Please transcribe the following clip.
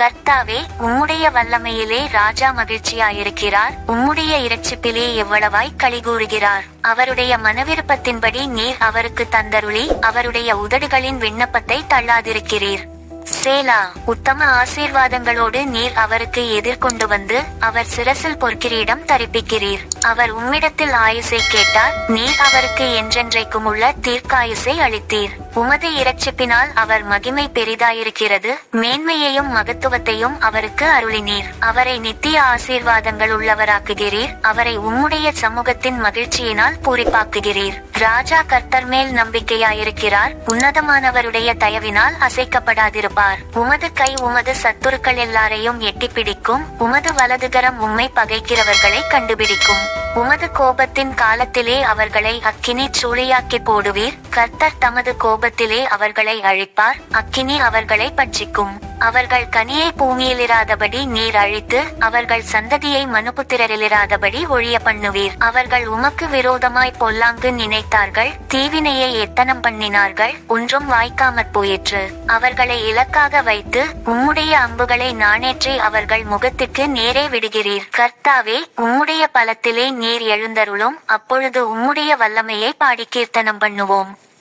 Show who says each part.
Speaker 1: கர்த்தாவே உம்முடைய வல்லமையிலே ராஜா மகிழ்ச்சியாயிருக்கிறார். உம்முடைய இரட்சிப்பிலே எவ்வளவாய் களிகூறுகிறார் அவருடைய மனவிருப்பத்தின்படி நீர் அவருக்கு தந்தருளி அவருடைய உதடுகளின் விண்ணப்பத்தை தள்ளாதிருக்கிறீர். சேலா உத்தம ஆசீர்வாதங்களோடு நீர் அவருக்கு எதிர்கொண்டு வந்து அவர் சிரசில் பொற்கிரீடம் தரிப்பிக்கிறீர். அவர் உம்மிடத்தில் ஆயுசை கேட்டார் நீர் அவருக்கு என்றென்றைக்கும் உள்ள தீர்க்காயுசை அளித்தீர். உமது இரட்சிப்பினால் அவர் மகிமை பெரிதாயிருக்கிறது. மேன்மையையும் மகத்துவத்தையும் அவருக்கு அருளினீர். அவரை நித்திய ஆசீர்வாதங்கள் உள்ளவராக்குகிறீர். அவரை உம்முடைய சமூகத்தின் மகிழ்ச்சியினால் பூரிப்பாக்குகிறீர். ராஜா கர்த்தர் மேல் நம்பிக்கையாயிருக்கிறார். உன்னதமானவருடைய தயவினால் அசைக்கப்படாதிருப்பார். உமது கை உமது சத்துருக்கள் எல்லாரையும் எட்டிப் பிடிக்கும் உமது வலதுகரம் உம்மை பகைக்கிறவர்களை கண்டுபிடிக்கும். உமது கோபத்தின் காலத்திலே அவர்களை அக்கினி சூளையாக்கி போடுவீர். கர்த்தர் தமது கோபத்திலே அவர்களை அழிப்பார். அக்கினி அவர்களை பட்சிக்கும். அவர்கள் கனியை பூமியிலிராதபடி நீர் அழித்து அவர்கள் சந்ததியை மனுபுத்திரரிலிராதபடி ஒழிய பண்ணுவீர். அவர்கள் உமக்கு விரோதமாய் பொல்லாங்கு நினைத்தார்கள் தீவினையை எத்தனம் பண்ணினார்கள் ஒன்றும் வாய்க்காமற் போயிற்று. அவர்களை இலக்காக வைத்து உம்முடைய அம்புகளை நாணேற்றி அவர்கள் முகத்துக்கு நேரே விடுகிறீர். கர்த்தாவே உம்முடைய பலத்திலே நீர் எழுந்தருளும் அப்பொழுது உம்முடைய வல்லமையை பாடி கீர்த்தனம் பண்ணுவோம்.